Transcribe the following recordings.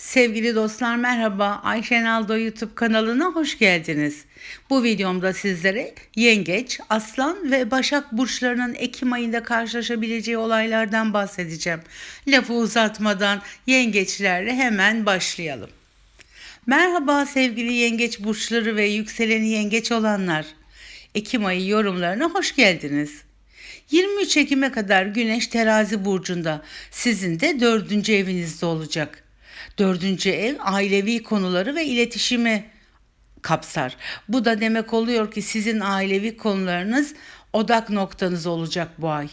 Sevgili dostlar merhaba. Ayşen Aldo YouTube kanalına hoş geldiniz. Bu videomda sizlere yengeç, aslan ve başak burçlarının Ekim ayında karşılaşabileceği olaylardan bahsedeceğim. Lafı uzatmadan yengeçlerle hemen başlayalım. Merhaba sevgili yengeç burçları ve yükseleni yengeç olanlar. Ekim ayı yorumlarına hoş geldiniz. 23 Ekim'e kadar Güneş terazi burcunda sizin de dördüncü evinizde olacak. Dördüncü ev ailevi konuları ve iletişimi kapsar. Bu da demek oluyor ki sizin ailevi konularınız odak noktanız olacak bu ay.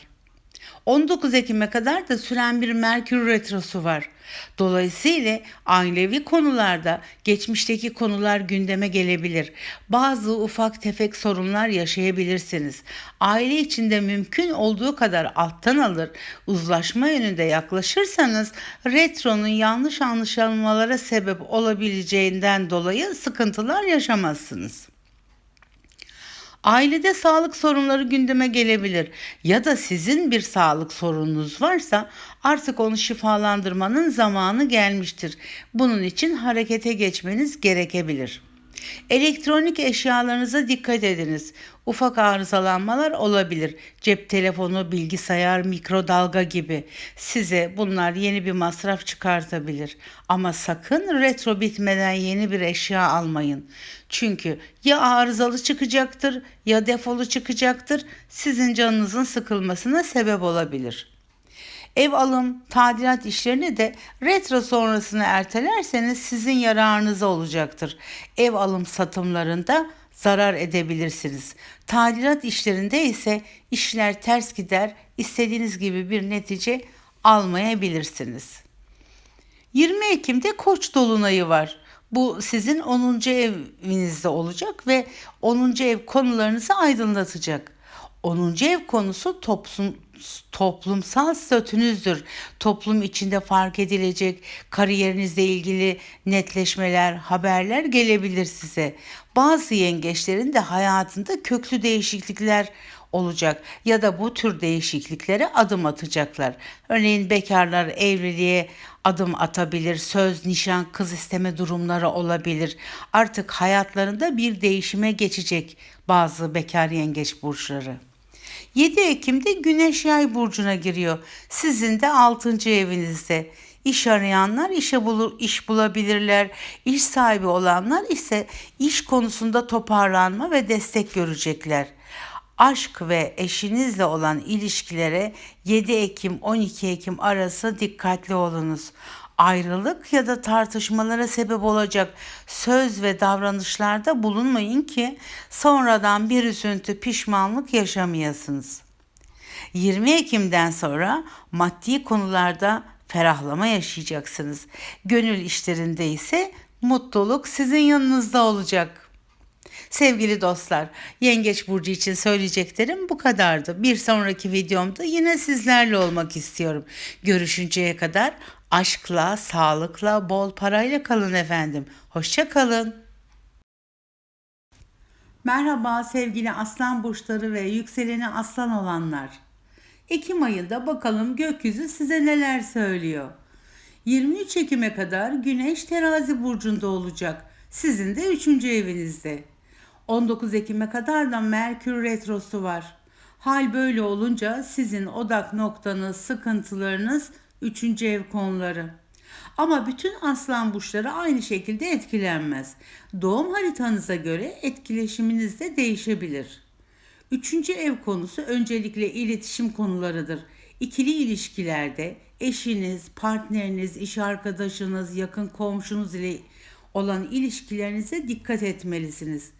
19 Ekim'e kadar da süren bir Merkür Retrosu var. Dolayısıyla ailevi konularda geçmişteki konular gündeme gelebilir. Bazı ufak tefek sorunlar yaşayabilirsiniz. Aile içinde mümkün olduğu kadar alttan alır, uzlaşma yönünde yaklaşırsanız retronun yanlış anlaşılmalara sebep olabileceğinden dolayı sıkıntılar yaşamazsınız. Ailede sağlık sorunları gündeme gelebilir ya da sizin bir sağlık sorununuz varsa artık onu şifalandırmanın zamanı gelmiştir. Bunun için harekete geçmeniz gerekebilir. Elektronik eşyalarınıza dikkat ediniz. Ufak arızalanmalar olabilir. Cep telefonu, bilgisayar, mikrodalga gibi. Size bunlar yeni bir masraf çıkartabilir. Ama sakın retro bitmeden yeni bir eşya almayın. Çünkü ya arızalı çıkacaktır ya defolu çıkacaktır. Sizin canınızın sıkılmasına sebep olabilir.'' Ev alım, tadilat işlerini de retro sonrasını ertelerseniz sizin yararınıza olacaktır. Ev alım satımlarında zarar edebilirsiniz. Tadilat işlerinde ise işler ters gider, istediğiniz gibi bir netice almayabilirsiniz. 20 Ekim'de Koç dolunayı var. Bu sizin 10. evinizde olacak ve 10. ev konularınızı aydınlatacak. 10. ev konusu toplum, toplumsal statünüzdür. Toplum içinde fark edilecek kariyerinizle ilgili netleşmeler, haberler gelebilir size. Bazı yengeçlerin de hayatında köklü değişiklikler olacak ya da bu tür değişikliklere adım atacaklar. Örneğin bekarlar evliliğe adım atabilir, söz, nişan, kız isteme durumları olabilir. Artık hayatlarında bir değişime geçecek bazı bekar yengeç burçları. 7 Ekim'de Güneş Yay burcuna giriyor. Sizin de 6. evinizde. İş arayanlar işe bulur, iş bulabilirler. İş sahibi olanlar ise iş konusunda toparlanma ve destek görecekler. Aşk ve eşinizle olan ilişkilere 7 Ekim 12 Ekim arası dikkatli olunuz ayrılık ya da tartışmalara sebep olacak söz ve davranışlarda bulunmayın ki sonradan bir üzüntü, pişmanlık yaşamayasınız. 20 Ekim'den sonra maddi konularda ferahlama yaşayacaksınız. Gönül işlerinde ise mutluluk sizin yanınızda olacak. Sevgili dostlar, Yengeç Burcu için söyleyeceklerim bu kadardı. Bir sonraki videomda yine sizlerle olmak istiyorum. Görüşünceye kadar aşkla, sağlıkla, bol parayla kalın efendim. Hoşça kalın. Merhaba sevgili aslan burçları ve yükseleni aslan olanlar. Ekim ayında bakalım gökyüzü size neler söylüyor. 23 Ekim'e kadar Güneş terazi burcunda olacak. Sizin de 3. evinizde. 19 Ekim'e kadar da Merkür Retrosu var. Hal böyle olunca sizin odak noktanız, sıkıntılarınız 3. ev konuları. Ama bütün aslan burçları aynı şekilde etkilenmez. Doğum haritanıza göre etkileşiminiz de değişebilir. Üçüncü ev konusu öncelikle iletişim konularıdır. İkili ilişkilerde eşiniz, partneriniz, iş arkadaşınız, yakın komşunuz ile olan ilişkilerinize dikkat etmelisiniz.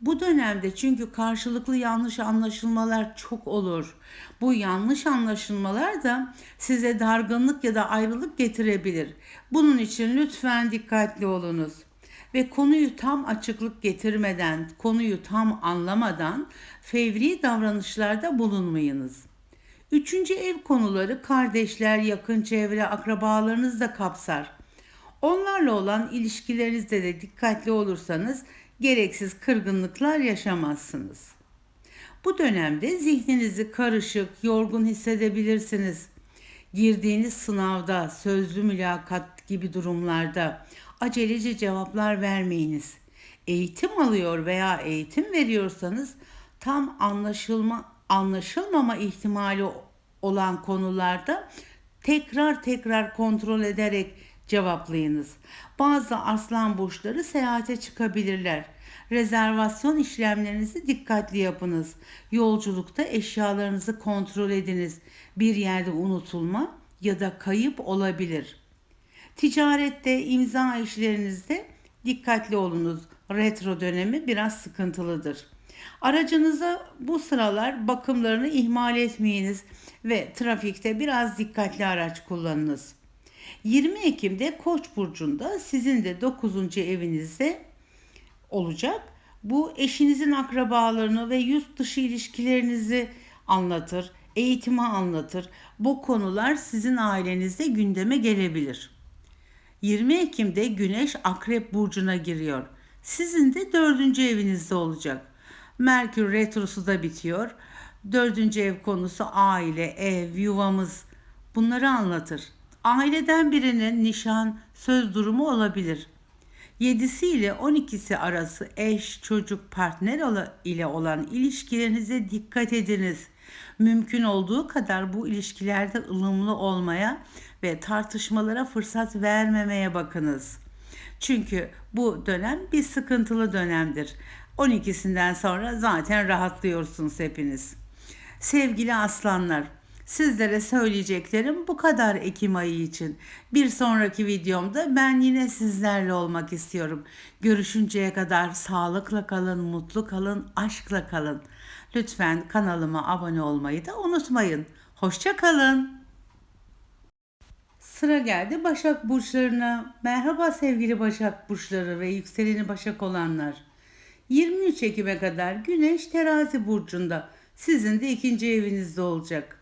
Bu dönemde çünkü karşılıklı yanlış anlaşılmalar çok olur. Bu yanlış anlaşılmalar da size dargınlık ya da ayrılık getirebilir. Bunun için lütfen dikkatli olunuz ve konuyu tam açıklık getirmeden, konuyu tam anlamadan fevri davranışlarda bulunmayınız. Üçüncü ev konuları kardeşler, yakın çevre, akrabalarınız da kapsar. Onlarla olan ilişkilerinizde de dikkatli olursanız gereksiz kırgınlıklar yaşamazsınız. Bu dönemde zihninizi karışık, yorgun hissedebilirsiniz. girdiğiniz sınavda, sözlü mülakat gibi durumlarda acelece cevaplar vermeyiniz. Eğitim alıyor veya eğitim veriyorsanız tam anlaşılma anlaşılmama ihtimali olan konularda tekrar tekrar kontrol ederek cevaplayınız. Bazı aslan burçları seyahate çıkabilirler. Rezervasyon işlemlerinizi dikkatli yapınız. Yolculukta eşyalarınızı kontrol ediniz. Bir yerde unutulma ya da kayıp olabilir. Ticarette, imza işlerinizde dikkatli olunuz. Retro dönemi biraz sıkıntılıdır. Aracınıza bu sıralar bakımlarını ihmal etmeyiniz ve trafikte biraz dikkatli araç kullanınız. 20 Ekim'de Koç burcunda sizin de 9. evinizde olacak. Bu eşinizin akrabalarını ve yurt dışı ilişkilerinizi anlatır, eğitimi anlatır. Bu konular sizin ailenizde gündeme gelebilir. 20 Ekim'de Güneş Akrep burcuna giriyor. Sizin de dördüncü evinizde olacak. Merkür retrosu da bitiyor. Dördüncü ev konusu aile, ev, yuvamız bunları anlatır. Aileden birinin nişan, söz durumu olabilir. 7'si ile 12'si arası eş, çocuk, partner ile olan ilişkilerinize dikkat ediniz. Mümkün olduğu kadar bu ilişkilerde ılımlı olmaya ve tartışmalara fırsat vermemeye bakınız. Çünkü bu dönem bir sıkıntılı dönemdir. 12'sinden sonra zaten rahatlıyorsunuz hepiniz. Sevgili aslanlar, Sizlere söyleyeceklerim bu kadar Ekim ayı için. Bir sonraki videomda ben yine sizlerle olmak istiyorum. Görüşünceye kadar sağlıkla kalın, mutlu kalın, aşkla kalın. Lütfen kanalıma abone olmayı da unutmayın. Hoşça kalın. Sıra geldi Başak burçlarına. Merhaba sevgili Başak burçları ve yükseleni Başak olanlar. 23 Ekim'e kadar Güneş Terazi burcunda. Sizin de ikinci evinizde olacak.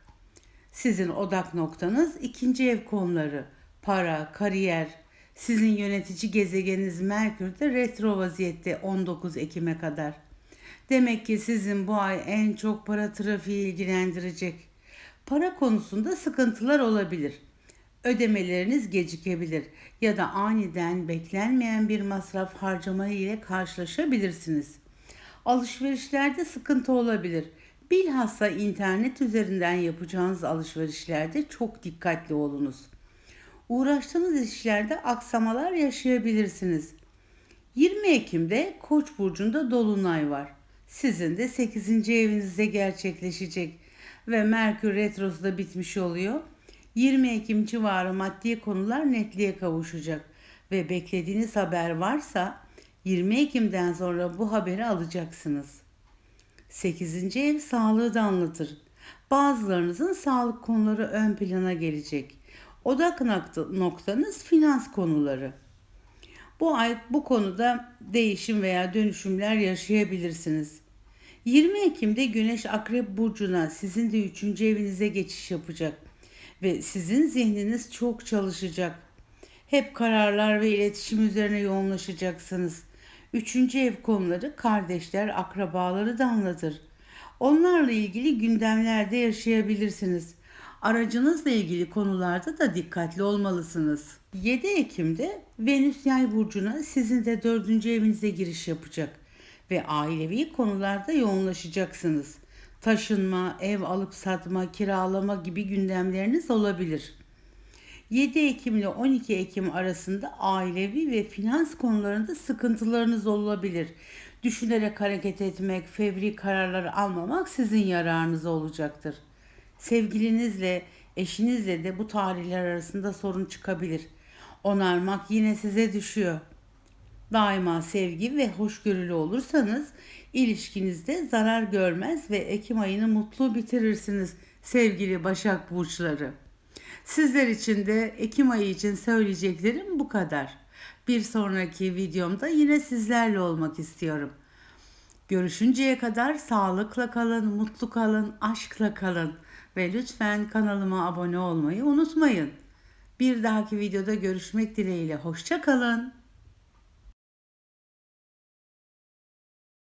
Sizin odak noktanız ikinci ev konuları, para, kariyer. Sizin yönetici gezegeniniz Merkür de retro vaziyette 19 Ekim'e kadar. Demek ki sizin bu ay en çok para trafiği ilgilendirecek. Para konusunda sıkıntılar olabilir. Ödemeleriniz gecikebilir ya da aniden beklenmeyen bir masraf harcama ile karşılaşabilirsiniz. Alışverişlerde sıkıntı olabilir. Bilhassa internet üzerinden yapacağınız alışverişlerde çok dikkatli olunuz. Uğraştığınız işlerde aksamalar yaşayabilirsiniz. 20 Ekim'de Koç burcunda dolunay var. Sizin de 8. evinizde gerçekleşecek ve Merkür retrosu da bitmiş oluyor. 20 Ekim civarı maddi konular netliğe kavuşacak ve beklediğiniz haber varsa 20 Ekim'den sonra bu haberi alacaksınız. 8. ev sağlığı da anlatır. Bazılarınızın sağlık konuları ön plana gelecek. Odak noktanız finans konuları. Bu ay bu konuda değişim veya dönüşümler yaşayabilirsiniz. 20 Ekim'de Güneş Akrep Burcu'na sizin de 3. evinize geçiş yapacak ve sizin zihniniz çok çalışacak. Hep kararlar ve iletişim üzerine yoğunlaşacaksınız. Üçüncü ev konuları kardeşler, akrabaları da anlatır. Onlarla ilgili gündemlerde yaşayabilirsiniz. Aracınızla ilgili konularda da dikkatli olmalısınız. 7 Ekim'de Venüs Yay burcuna sizin de 4. evinize giriş yapacak ve ailevi konularda yoğunlaşacaksınız. Taşınma, ev alıp satma, kiralama gibi gündemleriniz olabilir. 7 Ekim ile 12 Ekim arasında ailevi ve finans konularında sıkıntılarınız olabilir. Düşünerek hareket etmek, fevri kararlar almamak sizin yararınıza olacaktır. Sevgilinizle, eşinizle de bu tarihler arasında sorun çıkabilir. Onarmak yine size düşüyor. Daima sevgi ve hoşgörülü olursanız ilişkinizde zarar görmez ve Ekim ayını mutlu bitirirsiniz sevgili Başak burçları. Sizler için de Ekim ayı için söyleyeceklerim bu kadar. Bir sonraki videomda yine sizlerle olmak istiyorum. Görüşünceye kadar sağlıkla kalın, mutlu kalın, aşkla kalın ve lütfen kanalıma abone olmayı unutmayın. Bir dahaki videoda görüşmek dileğiyle hoşça kalın.